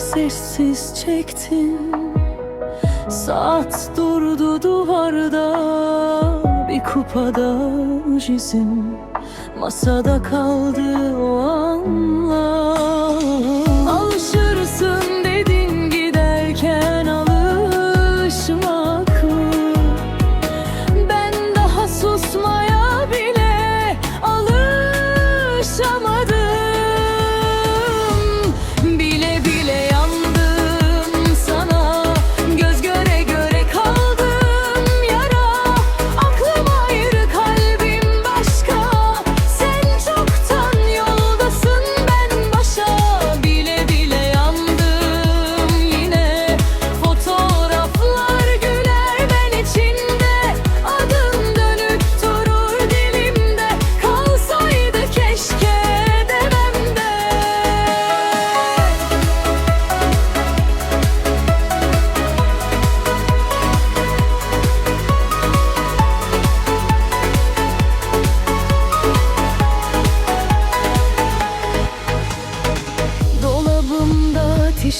sessiz çektin. Saat durdu duvarda Bir kupada jizim Masada kaldı o anlar.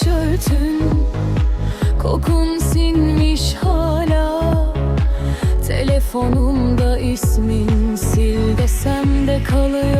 tişörtün Kokun sinmiş hala. Telefonumda ismin Sil desem de kalır.